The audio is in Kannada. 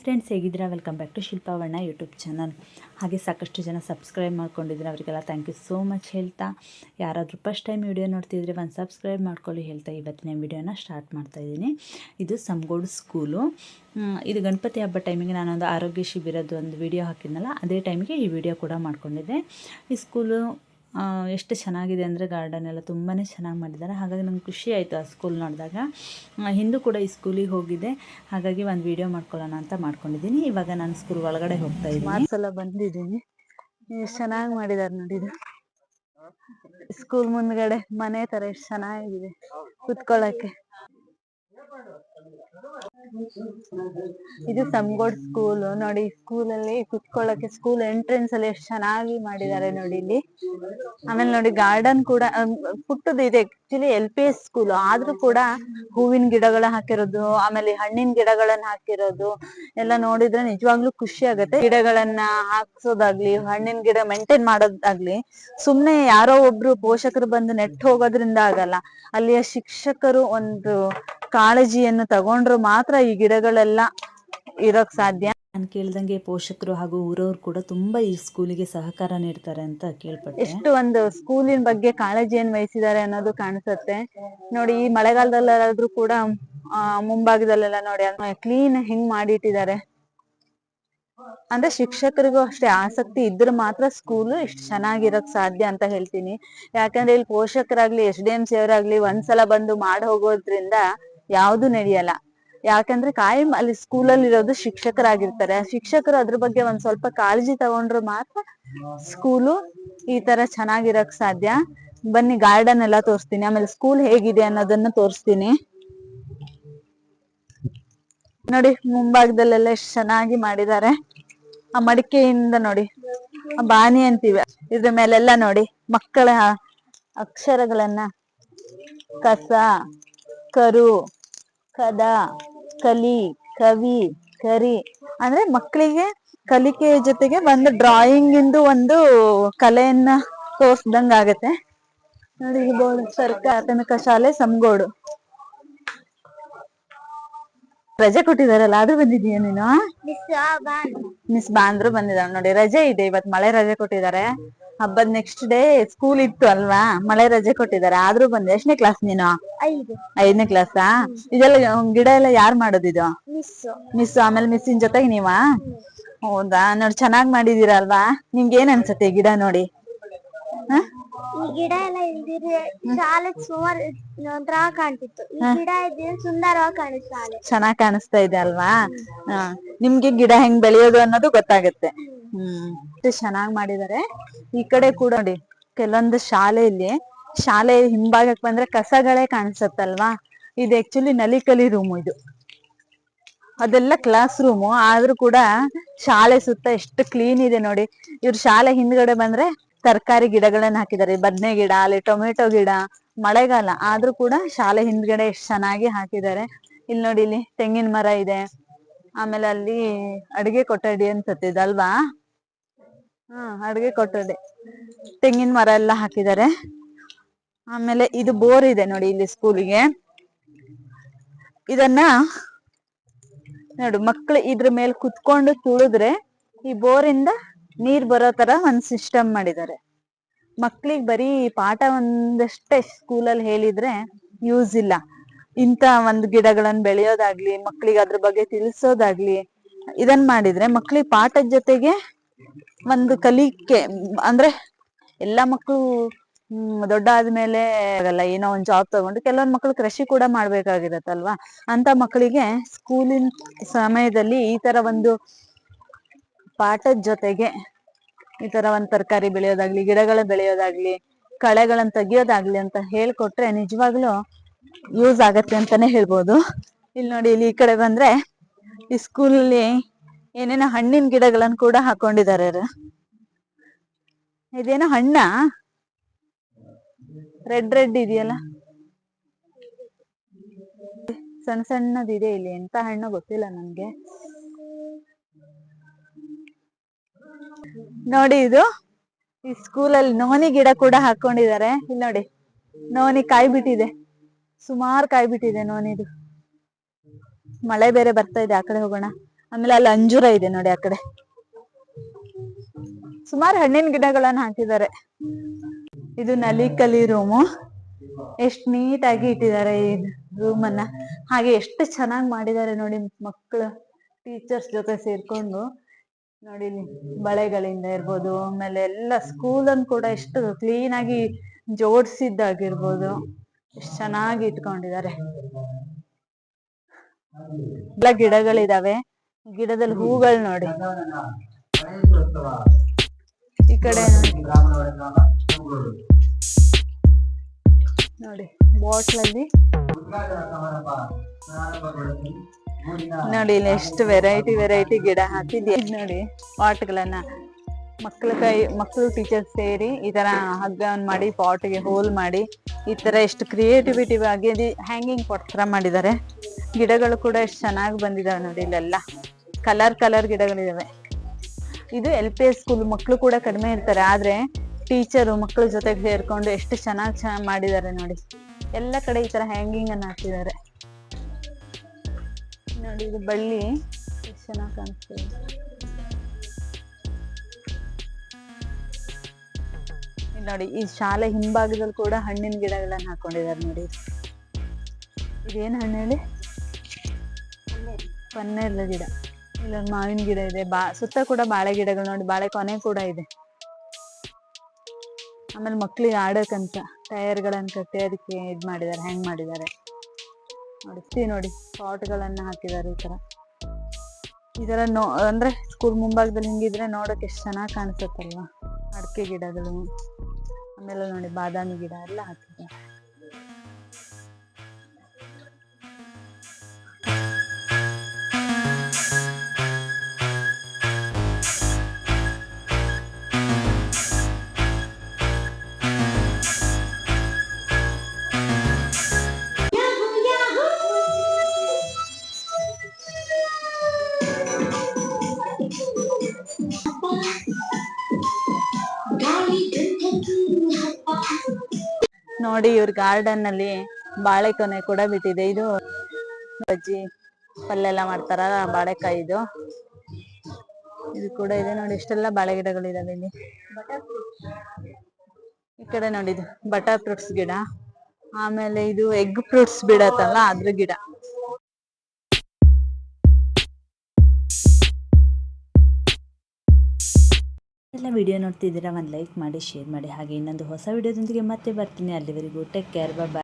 ಫ್ರೆಂಡ್ಸ್ ಹೇಗಿದ್ದೀರಾ? Welcome back to Shilpavanna YouTube channel ಹಾಗೆ ಸಾಕಷ್ಟು ಜನ ಸಬ್ಸ್ಕ್ರೈಬ್ ಮಾಡ್ಕೊಂಡಿದ್ದೀರಾ ಅವರಿಗೆಲ್ಲ ಥ್ಯಾಂಕ್ ಯು ಸೋ ಮಚ್ ಹೇಳ್ತಾ. ಯಾರಾದರೂ ಫಸ್ಟ್ ಟೈಮ್ ವಿಡಿಯೋ ನೋಡ್ತಿದ್ರೆ ಒಂದು ಸಬ್ಸ್ಕ್ರೈಬ್ ಮಾಡ್ಕೊಳ್ಳಿ ಹೇಳ್ತಾ ಇವತ್ತಿನ ವಿಡಿಯೋನ ಸ್ಟಾರ್ಟ್ ಮಾಡ್ತಾ ಇದ್ದೀನಿ. ಇದು ಸಮಗೋಡು ಸ್ಕೂಲು ಇದು ಗಣಪತಿ ಹಬ್ಬ ಟೈಮಿಗೆ ನಾನೊಂದು ಆರೋಗ್ಯ ಶಿಬಿರದ ಒಂದು ವಿಡಿಯೋ ಹಾಕಿದ್ನಲ್ಲ, ಅದೇ ಟೈಮಿಗೆ ಈ ವಿಡಿಯೋ ಕೂಡ ಮಾಡ್ಕೊಂಡಿದ್ದೆ. ಈ ಸ್ಕೂಲು ಎಷ್ಟು ಚೆನ್ನಾಗಿದೆ ಅಂದರೆ ಗಾರ್ಡನ್ ಎಲ್ಲ ತುಂಬಾ ಚೆನ್ನಾಗಿ ಮಾಡಿದ್ದಾರೆ. ಹಾಗಾಗಿ ನಂಗೆ ಖುಷಿ ಆಯಿತು ಆ ಸ್ಕೂಲ್ ನೋಡಿದಾಗ. ಹಿಂದೂ ಕೂಡ ಈ ಸ್ಕೂಲಿಗೆ ಹೋಗಿದ್ದೆ. ಹಾಗಾಗಿ ಒಂದು ವಿಡಿಯೋ ಮಾಡ್ಕೊಳ್ಳೋಣ ಅಂತ ಮಾಡ್ಕೊಂಡಿದ್ದೀನಿ. ಇವಾಗ ನಾನು ಸ್ಕೂಲ್ ಒಳಗಡೆ ಹೋಗ್ತಾ ಇದ್ದೀನಿ. ಸಲ ಬಂದಿದ್ದೀನಿ. ಎಷ್ಟು ಚೆನ್ನಾಗಿ ಮಾಡಿದ್ದಾರೆ ನೋಡಿ ಸ್ಕೂಲ್ ಮುಂದ್ಗಡೆ ಮನೆ ತರ ಎಷ್ಟು ಚೆನ್ನಾಗಿದೆ. ಕುತ್ಕೊಳ್ಳಕ್ಕೆ. ಇದು ಸಮಗೋಡ್ ಸ್ಕೂಲ್ ನೋಡಿ ಸ್ಕೂಲ್ ಅಲ್ಲಿ ಕುತ್ಕೊಳ್ಳಕ್ಕೆ ಸ್ಕೂಲ್ ಎಂಟ್ರೆನ್ಸ್ ಅಲ್ಲಿ ಎಷ್ಟು ಚೆನ್ನಾಗಿ ಮಾಡಿದ್ದಾರೆ ನೋಡಿ ಇಲ್ಲಿ. ಆಮೇಲೆ ನೋಡಿ ಗಾರ್ಡನ್ ಕೂಡ ಪುಟ್ಟದ್ದು ಪುಟ್ಟದು ಇದೆ. Actually L P S school ಆದ್ರೂ ಕೂಡ ಹೂವಿನ ಗಿಡಗಳ ಹಾಕಿರೋದು, ಆಮೇಲೆ ಹಣ್ಣಿನ ಗಿಡಗಳನ್ನ ಹಾಕಿರೋದು, ಎಲ್ಲ ನೋಡಿದ್ರೆ ನಿಜವಾಗ್ಲೂ ಖುಷಿ ಆಗತ್ತೆ. ಗಿಡಗಳನ್ನ ಹಾಕ್ಸೋದಾಗ್ಲಿ, ಹಣ್ಣಿನ ಗಿಡ ಮೇಂಟೈನ್ ಮಾಡೋದಾಗ್ಲಿ, ಸುಮ್ನೆ ಯಾರೋ ಒಬ್ರು ಪೋಷಕರು ಬಂದು ನೆಟ್ ಹೋಗೋದ್ರಿಂದ ಆಗಲ್ಲ. ಅಲ್ಲಿಯ ಶಿಕ್ಷಕರು ಒಂದು ಕಾಳಜಿಯನ್ನು ತಗೊಂಡ್ರು ಮಾತ್ರ ಈ ಗಿಡಗಳೆಲ್ಲ ಇರೋಕ್ ಸಾಧ್ಯ. ನಾನು ಕೇಳ್ದಂಗೆ ಪೋಷಕರು ಹಾಗೂ ಊರವ್ರು ಕೂಡ ತುಂಬಾ ಈ ಸ್ಕೂಲಿಗೆ ಸಹಕಾರ ನೀಡ್ತಾರೆ ಅಂತ ಕೇಳ್ಪಟ್ಟೆ. ಎಷ್ಟು ಒಂದು ಸ್ಕೂಲಿನ ಬಗ್ಗೆ ಕಾಳಜಿಯನ್ನು ವಹಿಸಿದ್ದಾರೆ ಅನ್ನೋದು ಕಾಣಿಸುತ್ತೆ. ನೋಡಿ ಈ ಮಳೆಗಾಲದಲ್ಲಾದ್ರೂ ಕೂಡ ಆ ಮುಂಭಾಗದಲ್ಲೆಲ್ಲ ನೋಡಿ ಕ್ಲೀನ್ ಹೆಂಗ್ ಮಾಡಿಟ್ಟಿದ್ದಾರೆ. ಅಂದ್ರೆ ಶಿಕ್ಷಕರಿಗೂ ಅಷ್ಟೇ ಆಸಕ್ತಿ ಇದ್ರೆ ಮಾತ್ರ ಸ್ಕೂಲ್ ಇಷ್ಟು ಚೆನ್ನಾಗಿರಕ್ ಸಾಧ್ಯ ಅಂತ ಹೇಳ್ತೀನಿ. ಯಾಕಂದ್ರೆ ಇಲ್ಲಿ ಪೋಷಕರಾಗ್ಲಿ ಎಸ್ ಡಿ ಎಂ ಸಿ ಅವರಾಗ್ಲಿ ಒಂದ್ಸಲ ಬಂದು ಮಾಡಿ ಹೋಗೋದ್ರಿಂದ ಯಾವ್ದು ನಡೆಯಲ್ಲ. ಯಾಕಂದ್ರೆ ಕಾಯಂ ಅಲ್ಲಿ ಸ್ಕೂಲಲ್ಲಿ ಇರೋದು ಶಿಕ್ಷಕರಾಗಿರ್ತಾರೆ. ಆ ಶಿಕ್ಷಕರು ಅದ್ರ ಬಗ್ಗೆ ಒಂದ್ ಸ್ವಲ್ಪ ಕಾಳಜಿ ತಗೊಂಡ್ರು ಮಾತ್ರ ಸ್ಕೂಲು ಈ ತರ ಚೆನ್ನಾಗಿರಕ್ ಸಾಧ್ಯ. ಬನ್ನಿ ಗಾರ್ಡನ್ ಎಲ್ಲಾ ತೋರಿಸ್ತೀನಿ. ಆಮೇಲೆ ಸ್ಕೂಲ್ ಹೇಗಿದೆ ಅನ್ನೋದನ್ನ ತೋರಿಸ್ತೀನಿ. ನೋಡಿ, ಮುಂಭಾಗದಲ್ಲೆಲ್ಲ ಎಷ್ಟು ಚೆನ್ನಾಗಿ ಮಾಡಿದ್ದಾರೆ. ಆ ಮಡಿಕೆಯಿಂದ ನೋಡಿ, ಆ ಬಾನಿ ಅಂತೀವಿ. ಇದ್ರ ಮೇಲೆಲ್ಲ ನೋಡಿ, ಮಕ್ಕಳ ಅಕ್ಷರಗಳನ್ನ ಕಸ, ಕರು ಕದ ಕಲಿ ಕವಿ ಕರಿ ಅಂದ್ರೆ ಮಕ್ಕಳಿಗೆ ಕಲಿಕೆಯ ಜೊತೆಗೆ ಒಂದು ಡ್ರಾಯಿಂಗ್ ಇಂದು ಒಂದು ಕಲೆಯನ್ನ ತೋರ್ಸ್ದಂಗ ಆಗತ್ತೆ. ನೋಡಿ ಸರ್ಕಾರ ಬೋರ್ಡ್ ಸರ್ಕಾರಿ ಪ್ರಾಥಮಿಕ ಶಾಲೆ ಸಮಗೋಡು ರಜೆ ಕೊಟ್ಟಿದಾರಲ್ಲ ಆದ್ರೂ ಬಂದಿದೀಯ ನೀನು? ಮಿಸ್ ಬಾಂದ್ರು ಬಂದಿದ್ದಾಳೆ. ನೋಡಿ ರಜೆ ಇದೆ ಇವತ್ ಮಳೆ ರಜೆ ಕೊಟ್ಟಿದ್ದಾರೆ. ಹಬ್ಬದ ನೆಕ್ಸ್ಟ್ ಡೇ ಸ್ಕೂಲ್ ಇತ್ತು ಅಲ್ವಾ? ಮಳೆ ರಜೆ ಕೊಟ್ಟಿದ್ದಾರೆ. ಆದ್ರೂ ಬಂದೆ. ಎಷ್ಟನೇ ಕ್ಲಾಸ್ ನೀನು? ಐದನೇ ಕ್ಲಾಸಾ ಇದೆಲ್ಲ ಗಿಡ ಎಲ್ಲ ಯಾರು ಮಾಡೋದಿದು ಮಿಸ್ ಆಮೇಲೆ ಮಿಸ್ಸಿನ ಜೊತೆಗೆ ನೀವಾ? ಹೌದಾ? ನೋಡಿ ಚೆನ್ನಾಗ್ ಮಾಡಿದೀರ ಅಲ್ವಾ? ನಿಮ್ಗೆ ಏನ್ ಅನ್ಸತ್ತೆ ಗಿಡ ನೋಡಿ? ಈ ಗಿಡ ಎಲ್ಲ ಇಲ್ದಿದ್ರೆ ಶಾಲೆ ಸುಮಾರು ಒಂಥರ ಕಾಣ್ತಿತ್ತು. ಈ ಗಿಡ ಇದ್ರೆ ಸುಂದರವಾಗಿ ಕಾಣಿಸ್ತಾ ಚೆನ್ನಾಗ್ ಕಾಣಿಸ್ತಾ ಇದೆ ಅಲ್ವಾ? ಹ. ನಿಮ್ಗೆ ಗಿಡ ಹೆಂಗ್ ಬೆಳೆಯೋದು ಅನ್ನೋದು ಗೊತ್ತಾಗತ್ತೆ. ಹ್ಮ್. ಚೆನ್ನಾಗ್ ಮಾಡಿದಾರೆ. ಈ ಕಡೆ ಕೂಡ ನೋಡಿ ಕೆಲವೊಂದು ಶಾಲೆಯಲ್ಲಿ ಶಾಲೆ ಹಿಂಭಾಗಕ್ ಬಂದ್ರೆ ಕಸಗಳೇ ಕಾಣಿಸತ್ತಲ್ವಾ? ಇದು ಆಕ್ಚುಲಿ ನಲಿಕಲಿ ರೂಮ್ ಇದು. ಅದೆಲ್ಲ ಕ್ಲಾಸ್ ರೂಮು ಆದ್ರೂ ಕೂಡ ಶಾಲೆ ಸುತ್ತ ಎಷ್ಟು ಕ್ಲೀನ್ ಇದೆ ನೋಡಿ. ಇವ್ರ ಶಾಲೆ ಹಿಂದ್ಗಡೆ ಬಂದ್ರೆ ತರಕಾರಿ ಗಿಡಗಳನ್ನ ಹಾಕಿದ್ದಾರೆ ಬದ್ನೆ ಗಿಡ ಅಲ್ಲಿ ಟೊಮೆಟೊ ಗಿಡ ಮಳೆಗಾಲ. ಆದ್ರೂ ಕೂಡ ಶಾಲೆ ಹಿಂದ್ಗಡೆ ಎಷ್ಟು ಚೆನ್ನಾಗಿ ಹಾಕಿದ್ದಾರೆ ಇಲ್ಲಿ ನೋಡಿ ಇಲ್ಲಿ ತೆಂಗಿನ ಮರ ಇದೆ. ಆಮೇಲೆ ಅಲ್ಲಿ ಅಡಿಗೆ ಕೊಠಡಿ ಅನ್ಸತ್ತೆ ಇದಲ್ವಾ ಹಾ, ಅಡಿಗೆ ಕೊಠಡಿ. ತೆಂಗಿನ ಮರ ಎಲ್ಲ ಹಾಕಿದ್ದಾರೆ. ಆಮೇಲೆ ಇದು ಬೋರ್ ಇದೆ ನೋಡಿ ಇಲ್ಲಿ ಸ್ಕೂಲಿಗೆ. ಇದನ್ನ ನೋಡು, ಮಕ್ಳು ಇದ್ರ ಮೇಲೆ ಕುತ್ಕೊಂಡು ತುಳಿದ್ರೆ ಈ ಬೋರಿಂದ ನೀರ್ ಬರೋ ತರ ಒಂದ್ ಸಿಸ್ಟಮ್ ಮಾಡಿದ್ದಾರೆ. ಮಕ್ಳಿಗೆ ಬರೀ ಪಾಠ ಒಂದಷ್ಟೇ ಸ್ಕೂಲಲ್ಲಿ ಹೇಳಿದ್ರೆ ಯೂಸ್ ಇಲ್ಲ. ಇಂತ ಒಂದು ಗಿಡಗಳನ್ನ ಬೆಳೆಯೋದಾಗ್ಲಿ, ಮಕ್ಳಿಗೆ ಅದ್ರ ಬಗ್ಗೆ ತಿಳಿಸೋದಾಗ್ಲಿ, ಇದನ್ ಮಾಡಿದ್ರೆ ಮಕ್ಳಿಗೆ ಪಾಠದ ಜೊತೆಗೆ ಒಂದು ಕಲಿಕೆ, ಅಂದ್ರೆ ಎಲ್ಲಾ ಹ್ಮ್ ದೊಡ್ಡ ಆದ್ಮೇಲೆ ಆಗಲ್ಲ, ಏನೋ ಒಂದ್ ಜಾಬ್ ತಗೊಂಡು ಕೆಲವೊಂದ್ ಮಕ್ಳು ಕೃಷಿ ಕೂಡ ಮಾಡ್ಬೇಕಾಗಿರತ್ತಲ್ವಾ? ಅಂತ ಮಕ್ಕಳಿಗೆ ಸ್ಕೂಲಿನ ಸಮಯದಲ್ಲಿ ಈ ತರ ಒಂದು ಪಾಠದ ಜೊತೆಗೆ ಈ ತರ ಒಂದ್ ತರಕಾರಿ ಬೆಳೆಯೋದಾಗ್ಲಿ ಗಿಡಗಳ ಬೆಳೆಯೋದಾಗ್ಲಿ ಕಳೆಗಳನ್ನ ತೆಗಿಯೋದಾಗ್ಲಿ ಅಂತ ಹೇಳ್ಕೊಟ್ರೆ ನಿಜವಾಗ್ಲೂ ಯೂಸ್ ಆಗತ್ತೆ ಅಂತಾನೆ ಹೇಳ್ಬೋದು. ಇಲ್ಲಿ ನೋಡಿ, ಇಲ್ಲಿ ಈ ಕಡೆ ಬಂದ್ರೆ ಈ ಸ್ಕೂಲಲ್ಲಿ ಏನೇನೋ ಹಣ್ಣಿನ ಗಿಡಗಳನ್ನ ಕೂಡ ಹಾಕೊಂಡಿದ್ದಾರೆ. ಇದೇನೋ ಹಣ್ಣ? ರೆಡ್ ರೆಡ್ ಇದೆಯಲ್ಲ? ಸಣ್ಣ ಸಣ್ಣದಿದೆ ಇಲ್ಲಿ, ಎಂತ ಹಣ್ಣು ಗೊತ್ತಿಲ್ಲ ನನ್ಗೆ. ನೋಡಿ ಇದು, ಈ ಸ್ಕೂಲಲ್ಲಿ ನೋನಿ ಗಿಡ ಕೂಡ ಹಾಕೊಂಡಿದ್ದಾರೆ ಇಲ್ಲಿ ನೋಡಿ ನೋನಿ ಕಾಯಿ ಬಿಟ್ಟಿದೆ ಸುಮಾರು ಕಾಯಿ ಬಿಟ್ಟಿದೆ ನೋನಿದು ಮಳೆ ಬೇರೆ ಬರ್ತಾ ಇದೆ ಆ ಕಡೆ ಹೋಗೋಣ. ಆಮೇಲೆ ಅಲ್ಲಿ ಅಂಜೂರ ಇದೆ ನೋಡಿ ಆ ಕಡೆ. ಸುಮಾರು ಹಣ್ಣಿನ ಗಿಡಗಳನ್ನ ಹಾಕಿದ್ದಾರೆ. ಇದು ನಲಿಕಲಿ ರೂಮು. ಎಷ್ಟ್ ನೀಟಾಗಿ ಇಟ್ಟಿದ್ದಾರೆ ಈ ರೂಮ್ ಅನ್ನ ಹಾಗೆ ಎಷ್ಟು ಚೆನ್ನಾಗಿ ಮಾಡಿದ್ದಾರೆ ನೋಡಿ ಮಕ್ಕಳು ಟೀಚರ್ಸ್ ಜೊತೆ ಸೇರ್ಕೊಂಡು ನೋಡಿ ಬಳೆಗಳಿಂದ ಇರ್ಬೋದು, ಆಮೇಲೆ ಎಲ್ಲ ಸ್ಕೂಲನ್ನು ಕೂಡ ಎಷ್ಟು ಕ್ಲೀನ್ ಆಗಿ ಜೋಡಿಸಿದ್ದಾಗಿರ್ಬೋದು. ಎಷ್ಟು ಚೆನ್ನಾಗಿ ಇಟ್ಕೊಂಡಿದ್ದಾರೆ. ಎಲ್ಲ ಗಿಡಗಳಿದಾವೆ. ಗಿಡದಲ್ಲಿ ಹೂಗಳು ನೋಡಿ. ಈ ಕಡೆ ನೋಡಿ, ಬಾಟ್ಲಲ್ಲಿ. ನೋಡಿ, ಇಲ್ಲಿ ಎಷ್ಟು ವೆರೈಟಿ ವೆರೈಟಿ ಗಿಡ ಹಾಕಿದ್ಯ. ನೋಡಿ, ಪಾಟ್ಗಳನ್ನ. ಮಕ್ಳ ಕೈ ಮಕ್ಕಳು ಟೀಚರ್ಸ್ ಸೇರಿ ಈ ತರ ಹಗ್ಗವನ್ನು ಮಾಡಿ ಪಾಟ್ಗೆ ಹೋಲ್ ಮಾಡಿ, ಈ ತರ ಎಷ್ಟು ಕ್ರಿಯೇಟಿವಿಟಿ ಆಗಿ ಹ್ಯಾಂಗಿಂಗ್ ಪಾಟ್ ತರ ಮಾಡಿದ್ದಾರೆ. ಗಿಡಗಳು ಕೂಡ ಎಷ್ಟು ಚೆನ್ನಾಗಿ ಬಂದಿದಾವೆ ನೋಡಿ ಇಲ್ಲೆಲ್ಲ. ಕಲರ್ ಕಲರ್ ಗಿಡಗಳಿದಾವೆ. ಇದು ಎಲ್ ಪಿ ಎಸ್ ಸ್ಕೂಲ್ ಮಕ್ಕಳು ಕೂಡ ಕಡಿಮೆ ಇರ್ತಾರೆ, ಆದ್ರೆ ಟೀಚರು ಮಕ್ಕಳ ಜೊತೆಗೆ ಸೇರ್ಕೊಂಡು ಎಷ್ಟು ಚೆನ್ನಾಗಿ ಚೆನ್ನಾಗಿ ಮಾಡಿದ್ದಾರೆ ನೋಡಿ. ಎಲ್ಲ ಕಡೆ ಈ ತರ ಹ್ಯಾಂಗಿಂಗ್ ಅನ್ನ ಹಾಕಿದ್ದಾರೆ. ನೋಡಿ ಇದು ಬಳ್ಳಿ, ಎಷ್ಟು ಚೆನ್ನಾಗಿ ಕಾಣಿಸ್ತಿದೆ. ನೋಡಿ, ಈ ಶಾಲೆ ಹಿಂಭಾಗದಲ್ಲಿ ಕೂಡ ಹಣ್ಣಿನ ಗಿಡಗಳನ್ನ ಹಾಕೊಂಡಿದ್ದಾರೆ ನೋಡಿ. ಇದೇನು ಹಣ್ಣು ಹೇಳಿ? ಪನ್ನೆಲ್ಲ ಗಿಡ. ಇಲ್ಲೊಂದು ಮಾವಿನ ಗಿಡ ಇದೆ. ಬಾ, ಸುತ್ತ ಕೂಡ ಬಾಳೆ ಗಿಡಗಳು ನೋಡಿ, ಬಾಳೆ ಕೊನೆ ಕೂಡ ಇದೆ. ಆಮೇಲೆ ಮಕ್ಳಿಗೆ ಆಡೋಕ್ಕಂತ ಟೈರ್ಗಳನ್ನ ಕಟ್ಟಿ ಅದಕ್ಕೆ ಇದ್ ಮಾಡಿದ್ದಾರೆ ಹ್ಯಾಂಗ್ ಮಾಡಿದ್ದಾರೆ ನೋಡಿ ನೋಡಿ, ಪಾಟ್ಗಳನ್ನ ಹಾಕಿದ್ದಾರೆ ಈ ತರ. ಈ ತರ ನೋ, ಅಂದ್ರೆ ಸ್ಕೂಲ್ ಮುಂಭಾಗದಲ್ಲಿ ಹಿಂಗಿದ್ರೆ ನೋಡಕ್ ಎಷ್ಟು ಚೆನ್ನಾಗಿ ಕಾಣಿಸುತ್ತಲ್ವಾ? ಅಡಿಕೆ ಗಿಡಗಳು. ಆಮೇಲೆ ನೋಡಿ ಬಾದಾಮಿ ಗಿಡ ಎಲ್ಲ ಹಾಕಿದ್ದಾರೆ ನೋಡಿ ಇವ್ರ ಗಾರ್ಡನ್ ಅಲ್ಲಿ ಬಾಳೆಕೊನೆ ಕೂಡ ಬಿಟ್ಟಿದೆ ಇದು ಬಜ್ಜಿ ಪಲ್ಯ ಎಲ್ಲ ಮಾಡ್ತಾರ ಬಾಳೆಕಾಯಿ ಇದು. ಇದು ಕೂಡ ಇದೆ ನೋಡಿ, ಇಷ್ಟೆಲ್ಲ ಬಾಳೆ ಗಿಡಗಳಿದಾವೆ ಇಲ್ಲಿ. ಈ ಕಡೆ ನೋಡಿ ಇದು ಬಟರ್ ಫ್ರೂಟ್ಸ್ ಗಿಡ. ಆಮೇಲೆ ಇದು ಎಗ್ ಫ್ರೂಟ್ಸ್ ಬಿಡತ್ತಲ್ಲ ಅದ್ರ ಗಿಡ. ಎಲ್ಲ ವಿಡಿಯೋ ನೋಡ್ತಿದ್ದೀರಾ, ಒಂದು ಲೈಕ್ ಮಾಡಿ ಶೇರ್ ಮಾಡಿ, ಹಾಗೆ ಇನ್ನೊಂದು ಹೊಸ ವಿಡಿಯೋದೊಂದಿಗೆ ಮತ್ತೆ ಬರ್ತೀನಿ. ಅಲ್ಲಿವರೆಗೂ ಟೇಕ್ ಕೇರ್ ಬಾಯ್